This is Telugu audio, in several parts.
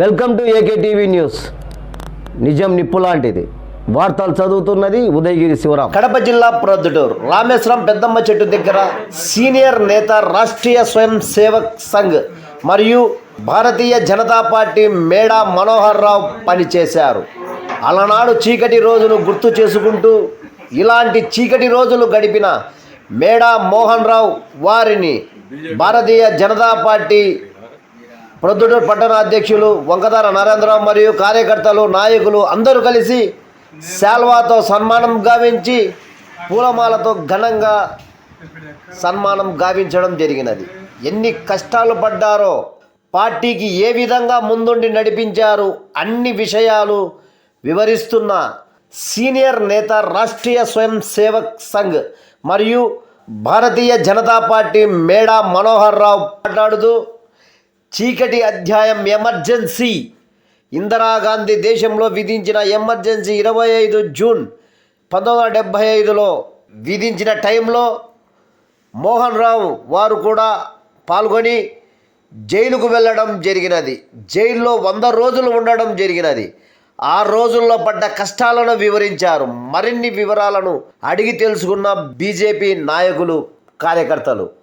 Welcome to AK TV news. నిజం నిప్పు లాంటిది. వార్తలు చదువుతున్నది ఉదయగిరి శివరాం. కడప జిల్లా ప్రొద్దుటూరు. రామేశ్వరం పెద్దమ్మ చెట్టు దగ్గర సీనియర్ నేత రాష్ట్రీయ స్వయం సేవక్ సంఘ్ మరియు భారతీయ జనతా పార్టీ మేడా మనోహర్ రావు పనిచేశారు. అలనాడు చీకటి రోజును గుర్తు చేసుకుంటూ ఇలాంటి చీకటి రోజులు గడిపిన మేడా మోహన్ రావు వారిని భారతీయ జనతా పార్టీ ప్రొద్దుట పట్టణ అధ్యక్షులు వంకదార నరేంద్రరావు మరియు కార్యకర్తలు నాయకులు అందరూ కలిసి శాల్వాతో సన్మానం గావించి పూలమాలతో ఘనంగా సన్మానం గావించడం జరిగినది. ఎన్ని కష్టాలు పడ్డారో పార్టీకి ఏ విధంగా ముందుండి నడిపించారు అన్ని విషయాలు వివరిస్తున్న సీనియర్ నేత రాష్ట్రీయ స్వయం సేవక్ సంఘ్ మరియు భారతీయ జనతా పార్టీ మేడా మనోహర్ రావు మాట్లాడుతూ చీకటి అధ్యాయం ఎమర్జెన్సీ. ఇందిరాగాంధీ దేశంలో విధించిన ఎమర్జెన్సీ ఇరవై ఐదు జూన్ పంతొమ్మిది వందల డెబ్భై ఐదులో విధించిన టైంలో మోహన్ రావు వారు కూడా పాల్గొని జైలుకు వెళ్ళడం జరిగినది. జైల్లో వంద రోజులు ఉండడం జరిగినది. ఆ రోజుల్లో పడ్డ కష్టాలను వివరించారు. మరిన్ని వివరాలను అడిగి తెలుసుకున్న బీజేపీ నాయకులు కార్యకర్తలు.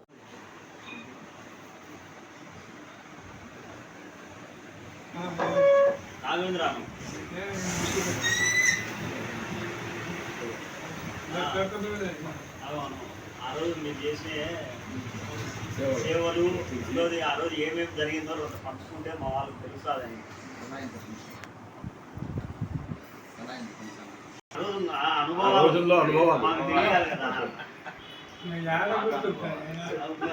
అవును. ఆ రోజు మీరు చేసే సేవలు ఈరోజు ఆ రోజు ఏమేమి జరిగిందో రోజు పంచుకుంటే మా వాళ్ళకి తెలుస్తుందని ఆ రోజు ఆ అనుభవాలు. మాకు తెలియాలి కదా.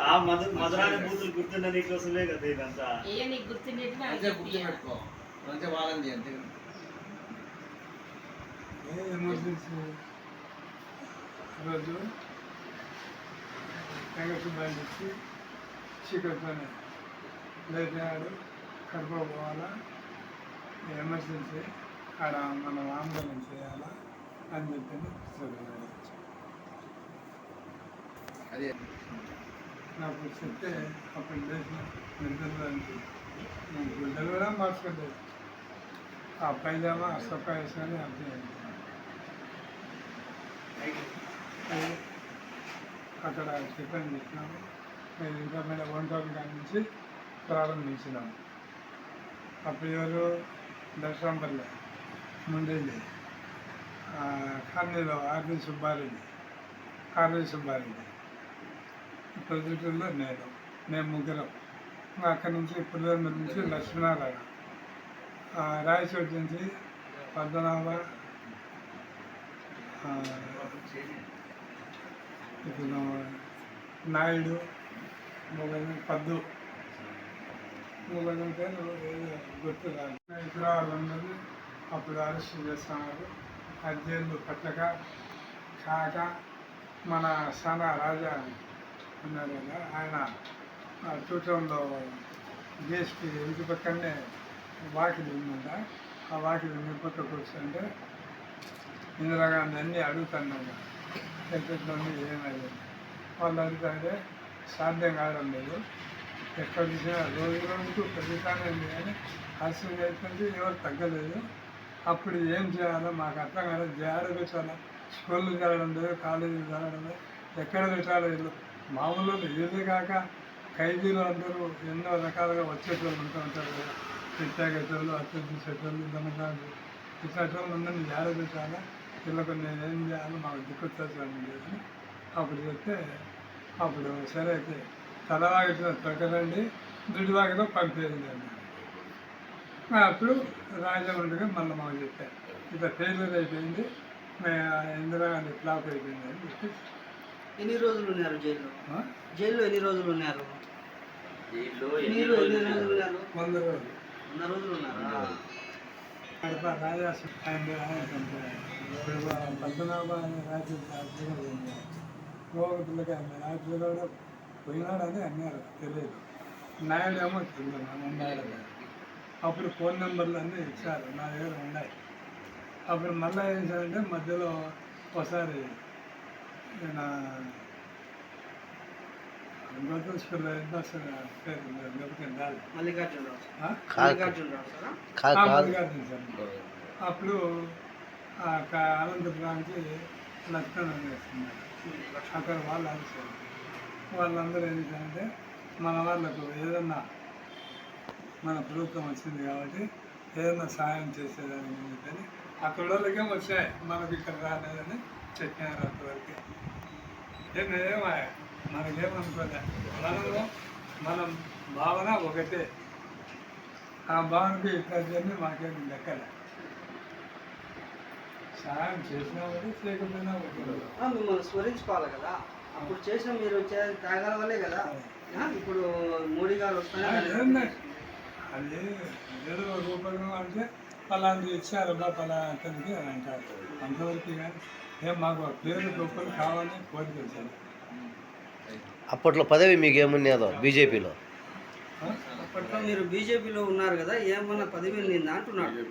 ఆ మధు మధురాని బూతులు గుర్తున్న నీకోసమే కదా ఇదంతా? ఏ నీకు గుర్తుండేది నాకు మంచిగా చెప్పు. గుర్తుపెట్టుకో మంచిగా వాళ్ళని అంతే. ఎమర్జెన్సీ? రోజు వెంకటసుబ్బాయి లేచినాడు కడప పోవాలా? ఎమర్జెన్సీ. ఆడ మనం ఆందోళన చేయాలా అని చెప్పి చదివాడు అదే. నాకు చెప్తే అప్పుడు లేచిన నిద్రలో నేను గుడ్డలు కూడా మార్చుకోలేదు. ఆ పైజామా ఆ సొక్కా వేసుకొని అంతే అక్కడ టిఫిన్ చేసినాము మేము ఇంకా మీద వన్ టౌన్ కాడి నుంచి ప్రారంభించినాము అప్పుడు ఎవరు? దర్శనంపల్లె ముండేది కాలనీలో ఆర్వి సుబ్బారెడ్డి ఆర్వి సుబ్బారెడ్డి. ప్రొద్దుటూరులో నేను మేము ముగ్గురం. అక్కడి నుంచి పులివెందుల నుంచి లక్ష్మీనారాయణ. రాయచోటి నుంచి పద్మనాభ ఇప్పుడు నాయుడు మొగలు పద్దు. మొగలు పేరు గుర్తు రాదు ఇప్పుడు వాళ్ళందరూ అప్పుడు అరెస్ట్ చేస్తున్నారు. అర్జెంట్లు పట్టక కాక మన సానా రాజా ఉన్నారు కదా ఆయన సూత్రంలో డిఎస్పీ ఇంటి పక్కనే వాకిలి ఉందంట. ఆ వాకిలి మీ పక్క కూర్చుంటే ఇందిరాగాంధీ అన్నీ అడుగుతున్నాను ఎట్లా ఏమైంది? వాళ్ళు అడుగుతుంటే సాధ్యం కావడం లేదు. ఎక్కడ చూసినా రోజు రోజుకు పెరుగుతానే అని కానీ అసలు అవుతుంది ఎవరు తగ్గలేదు. అప్పుడు ఏం చేయాలో మాకు అర్థం కాలేదు. జాడ పెట్టాలా స్కూళ్ళు జరగడం లేదు కాలేజీలు జరగడం లేదు. ఎక్కడ పెట్టాలో ఇల్లు మామూలు వీళ్ళు కాక ఖైదీలు అందరూ ఎన్నో రకాలుగా వచ్చేటోళ్ళు ఉంటూ ఉంటారు కదా. పెట్టాగేటోళ్ళు అత్యంత చేసేటోళ్ళు దమకాలు ఇట్లాంటి అందరినీ జాడ పెట్టాలా వీళ్ళకు నేను ఏం చేయాలో మాకు దిక్కుతాను లేదని అప్పుడు చెప్తే అప్పుడు సరే అయితే తలవాగిన తొక్కరండి దుడివాగిలో పంపేయండి అన్నారు. అప్పుడు రాజమండ్రిగా మళ్ళీ మాకు చెప్పారు. ఇట్లా ఫెయిల్యూర్ అయిపోయింది ఇందిరాగాంధీ ఫ్లాప్ అయిపోయింది అని చెప్పి ఎన్ని రోజులు ఉన్నారు జైల్లో? జైల్లో ఎన్ని రోజులు ఉన్నారు ఎన్ని రోజులు ఉన్నారు వంద రోజులు వంద ఉన్నారా కడప పద్మనాభ రాజు రాజులు కూడా పోయినాడని అన్నారు తెలియదు నాయుడు ఏమో తెలియదు ఉన్నాడు అప్పుడు ఫోన్ నెంబర్లు అన్నీ ఇచ్చారు నా దగ్గర ఉన్నాయి అప్పుడు మళ్ళీ ఏం చేయాలంటే మధ్యలో ఒకసారి మల్లికార్జున అప్పుడు అనంతపురానికి లక్ష్మణ్ వేస్తున్నారు అక్కడ వాళ్ళు అరిచారు వాళ్ళందరూ ఏంటంటే మన వాళ్ళకు ఏదన్నా మన ప్రభుత్వం వచ్చింది కాబట్టి ఏదన్నా సహాయం చేసేదానికి అక్కడ వాళ్ళకే వచ్చాయి? మనకి ఇక్కడ రాలేదని చెప్పినారు అంతవరకు ఏమేమా మనకేమనుకోలే మనము మనం భావన ఒకటే ఆ భావనకి జర్నీ మాకేమి లెక్కలే సహాయం చేసినా ఒకటి చేయకపోయినా ఒకటి మిమ్మల్ని స్మరించుకోవాలి కదా. అప్పుడు చేసిన మీరు త్యాగాల వల్లే కదా. ఇప్పుడు మోడీ గారు వస్తున్నారు? అది ఏదో రూపంలో అంటే పలాంటి ఇచ్చారబ్బా పలా అతనికి అని అంటారు. అంతవరకు కానీ ఏం మాకు పేరు గొప్పలు కావాలని కోరిక అప్పట్లో పదవి మీకు ఏమున్నదో బీజేపీలో అప్పట్లో మీరు బీజేపీలో ఉన్నారు కదా ఏమన్నా పదవి నిందా అంటున్నాడు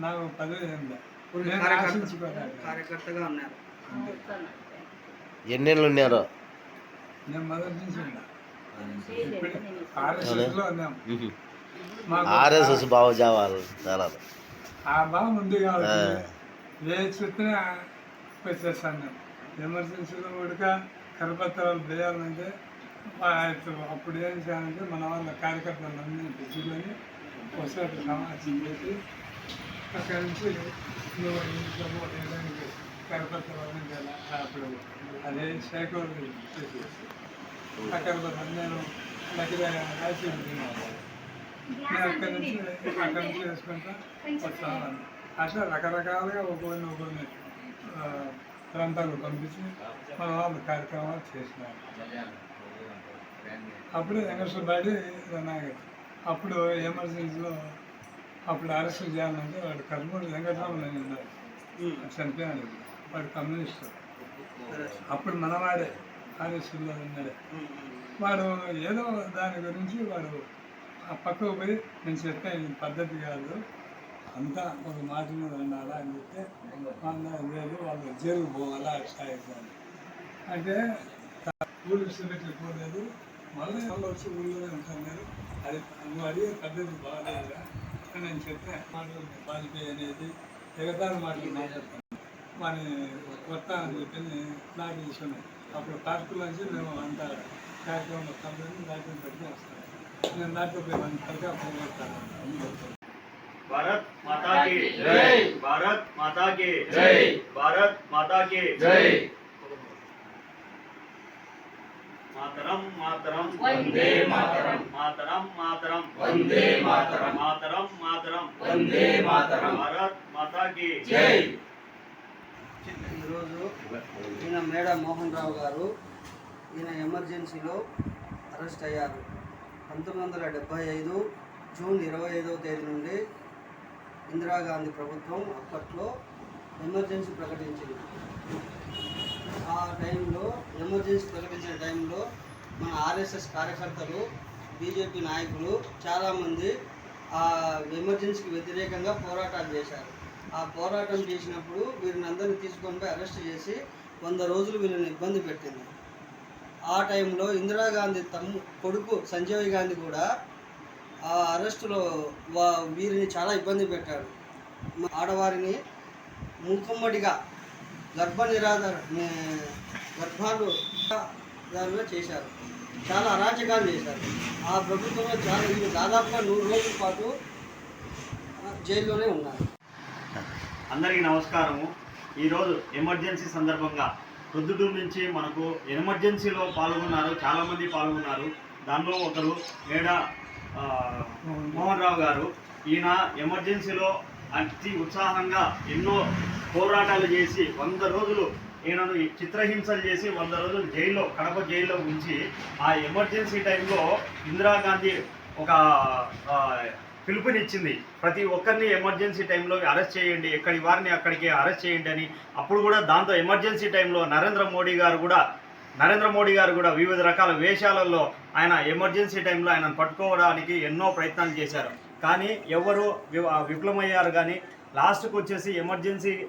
నాకు పదవి కార్యకర్తగా ఉన్నారు. ఎన్నేళ్ళు ఉన్నారో? నేను మొదటి నుంచి ఉన్నా. ఆర్ఎస్ఎస్లో ఉన్నాం. మాకు ఆర్ఎస్ఎస్ భావజావాలు చాలా ఆ భావం ఉంది కాబట్టి ఏ వచ్చేస్తాను నేను ఎమర్జెన్సీలో కూడా కరపత్రాలు వేయాలంటే అప్పుడు ఏం చేయాలంటే మన వాళ్ళ కార్యకర్తలందరినీ పెంచుకొని ఒకసారి సమావేశం చేసి. అక్కడి నుంచి నువ్వు ఇంట్లో వేయడానికి కరపత్రాలు అప్పుడు అదే శాఖ చేసేసి ఆ కరపత్రాలు నేను దగ్గర రాసి ఉంటున్నాను నేను అక్కడి నుంచి అక్కడి నుంచి వేసుకుంటా వస్తాను అట్లా రకరకాలుగా ఒక్కొక్కరిని ఒక్కొక్కరిని ప్రాంతాలకు పంపించి మన వాళ్ళు కార్యక్రమాలు చేసినారు. అప్పుడు వెంకటేశ్వరబాడి నాగర్ అప్పుడు ఎమర్జెన్సీలో అప్పుడు అరెస్ట్ చేయాలంటే వాడు కర్నూలు వెంకటరామని ఉన్నారు చనిపోయాడు. వాడు కమ్యూనిస్టు. అప్పుడు మనవాడే ఆర్ఎస్లో ఉన్నాడే. వాడు ఏదో దాని గురించి వాడు ఆ పక్కకు పోయి నేను చెప్పే ఇది పద్ధతి కాదు. అంతా ఒక మాట మీద ఉండాలా అని చెప్తే వాళ్ళ లేదు వాళ్ళు జైలు పోవాలా సాయిస్తాను అంటే ఊళ్ళు సిమెంట్లు పోలేదు. మళ్ళీ వాళ్ళు వచ్చి ఊళ్ళోనే ఉంటున్నారు అది నువ్వు అడిగే పద్ధతి బాగాలేదుగా అని నేను చెప్తే మాటలు వాజ్పేయి అనేది ఎగతాలు మాటలు మాట్లాడతాను వాని కొత్త అని చెప్పి నాకు తీసుకున్నాను అప్పుడు పార్కుల నుంచి మేము అంతా కార్యక్రమం మొత్తం దాటిని పెట్టి వస్తాను నేను దాంట్లో పోయి వన్ తరగా పోగొడతాను. భారత్ మాతా की जय भारत माता की जय भारत माता की जय मातरम मातरम वंदे मातरम मातरम मातरम वंदे मातरम मातरम मातरम वंदे मातरम भारत माता की जय ఈరోజు ఈయన మేడ మోహన్ రావు గారు ఈయన ఎమర్జెన్సీలో అరెస్ట్ అయ్యారు పంతొమ్మిది వందల డెబ్భై ఐదు జూన్ ఇరవై ఐదవ తేదీ నుండి ఇందిరాగాంధీ ప్రభుత్వం అప్పట్లో ఎమర్జెన్సీ ప్రకటించింది. ఆ టైంలో ఎమర్జెన్సీ ప్రకటించిన టైంలో మన ఆర్ఎస్ఎస్ కార్యకర్తలు బీజేపీ నాయకులు చాలామంది ఆ ఎమర్జెన్సీకి వ్యతిరేకంగా పోరాటాలు చేశారు. ఆ పోరాటం చేసినప్పుడు వీరిని అందరినీ తీసుకొని పోయి అరెస్ట్ చేసి వంద రోజులు వీళ్ళని ఇబ్బంది పెట్టింది. ఆ టైంలో ఇందిరాగాంధీ తమ్ము కొడుకు సంజయ్ గాంధీ కూడా ఆ అరెస్టులో వా వీరిని చాలా ఇబ్బంది పెట్టాడు. ఆడవారిని మూకుమ్మడిగా గర్భ నిరాధార గర్భాలు దానిలో చేశారు. చాలా అరాచకాలు చేశారు. ఆ ప్రభుత్వంలో చాలా ఇవి దాదాపుగా నూరు రోజుల పాటు జైల్లోనే ఉన్నారు. అందరికీ నమస్కారము. ఈరోజు ఎమర్జెన్సీ సందర్భంగా ప్రొద్దుటూరు నుంచి మనకు ఎమర్జెన్సీలో పాల్గొన్నారు చాలామంది పాల్గొన్నారు. దానిలో ఒకరు మేడ మోహన్ రావు గారు ఈయన ఎమర్జెన్సీలో అతి ఉత్సాహంగా ఎన్నో పోరాటాలు చేసి వంద రోజులు ఈయనను ఈ చిత్రహింసలు చేసి వంద రోజులు జైల్లో కడప జైల్లో ఉంచి ఆ ఎమర్జెన్సీ టైంలో ఇందిరాగాంధీ ఒక పిలుపునిచ్చింది. ప్రతి ఒక్కరిని ఎమర్జెన్సీ టైంలో అరెస్ట్ చేయండి ఎక్కడి వారిని అక్కడికి అరెస్ట్ చేయండి అని. అప్పుడు కూడా దాంతో ఎమర్జెన్సీ టైంలో నరేంద్ర మోడీ గారు కూడా నరేంద్ర మోడీ గారు కూడా వివిధ రకాల వేషాలలో ఆయన ఎమర్జెన్సీ టైంలో ఆయనను పట్టుకోవడానికి ఎన్నో ప్రయత్నాలు చేశారు. కానీ ఎవరు వి- విఫలమయ్యారు కానీ లాస్ట్కు వచ్చేసి ఎమర్జెన్సీ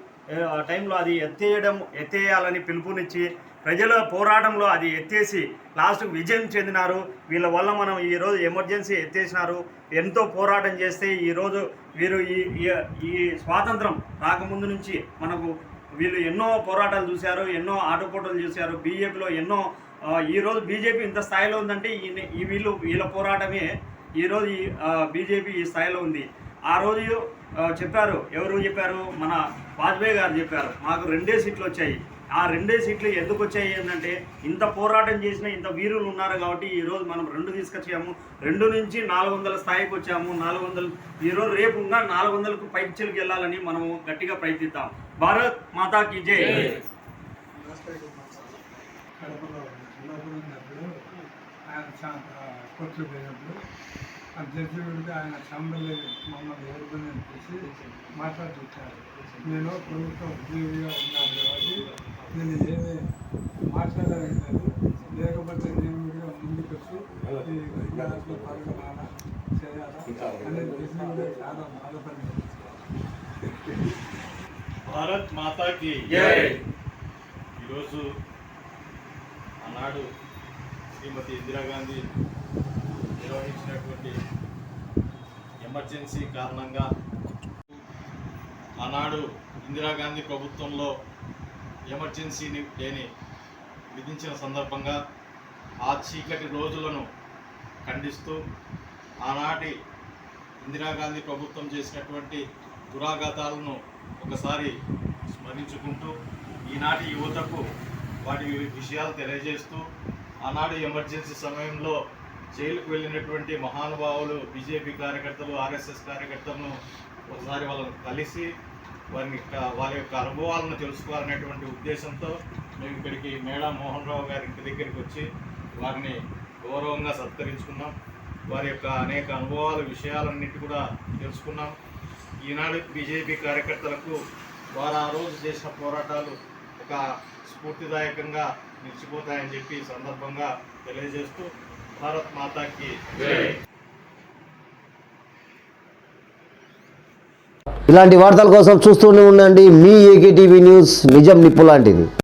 టైంలో అది ఎత్తేయడం ఎత్తేయాలని పిలుపునిచ్చి ప్రజల పోరాటంలో అది ఎత్తేసి లాస్ట్కు విజయం చెందినారు. వీళ్ళ వల్ల మనం ఈరోజు ఎమర్జెన్సీ ఎత్తేసినారు. ఎంతో పోరాటం చేస్తే ఈరోజు వీరు ఈ- ఈ స్వాతంత్రం రాకముందు నుంచి మనకు వీళ్ళు ఎన్నో పోరాటాలు చూశారు ఎన్నో ఆటపోటలు చూశారు. బీజేపీలో ఎన్నో ఈరోజు బీజేపీ ఇంత స్థాయిలో ఉందంటే ఈ వీళ్ళు వీళ్ళ పోరాటమే ఈరోజు ఈ బీజేపీ ఈ స్థాయిలో ఉంది. ఆ రోజు చెప్పారు ఎవరు చెప్పారు? మన వాజ్పేయి గారు చెప్పారు మాకు రెండే సీట్లు వచ్చాయి. ఆ రెండే సీట్లు ఎందుకు వచ్చాయి ఏంటంటే ఇంత పోరాటం చేసిన ఇంత వీరులు ఉన్నారు కాబట్టి ఈరోజు మనం రెండు తీసుకొచ్చాము. రెండు నుంచి నాలుగు వందల స్థాయికి వచ్చాము. నాలుగు వందలు ఈరోజు రేపు ఇంకా నాలుగు వందలకు పైచిలకు వెళ్ళాలని మనము గట్టిగా ప్రయత్నిద్దాం. భారత్ మాతాకి జై కడపలో లోపల ఉన్నప్పుడు ఆయన చా- ఆ, కోర్టుకు పోయినప్పుడు ఆ జడ్జి గురించి ఆయన చంబలి మమ్మల్ని ఎవరిని తీసి మాట్లాడుతున్నారు నేను ప్రభుత్వ ఉద్యోగిగా ఉన్నాను కాబట్టి నేను ఏమీ మాట్లాడలేదు లేకపోతే నేను కూడా ముందుకు వచ్చి ఈ విద్యార్థులు పాల్గొనాలా చేయాలా అనే విషయం కూడా చాలా బాధపడింది భారత్ మాతాకి. ఈరోజు ఆనాడు శ్రీమతి ఇందిరాగాంధీ నిర్వహించినటువంటి ఎమర్జెన్సీ కారణంగా ఆనాడు ఇందిరాగాంధీ ప్రభుత్వంలో ఎమర్జెన్సీని లేని విధించిన సందర్భంగా ఆ చీకటి రోజులను ఖండిస్తూ ఆనాటి ఇందిరాగాంధీ ప్రభుత్వం చేసినటువంటి దురాఘాతాలను ఒకసారి స్మరించుకుంటూ ఈనాటి యువతకు వాటి విషయాలు తెలియజేస్తూ ఆనాడు ఎమర్జెన్సీ సమయంలో జైలుకు వెళ్ళినటువంటి మహానుభావులు బీజేపీ కార్యకర్తలు ఆర్ఎస్ఎస్ కార్యకర్తలను ఒకసారి వాళ్ళని కలిసి వారిని వారి యొక్క అనుభవాలను తెలుసుకోవాలనేటువంటి ఉద్దేశంతో మేము ఇక్కడికి మేడా మోహన్ రావు గారి ఇంటి దగ్గరికి వచ్చి వారిని గౌరవంగా సత్కరించుకున్నాం. వారి యొక్క అనేక అనుభవాలు విషయాలన్నిటి కూడా తెలుసుకున్నాం. ఈనాడు బీజేపీ కార్యకర్తలకు వారు ఆ రోజు చేసిన పోరాటాలు ఒక స్ఫూర్తిదాయకంగా నిలిచిపోతాయని చెప్పి సందర్భంగా తెలియజేస్తూ భారత్ మాతాకి ఇలాంటి వార్తల కోసం చూస్తూనే ఉండండి మీ ఏకేటీవీ న్యూస్ నిజం నిప్పు లాంటిది.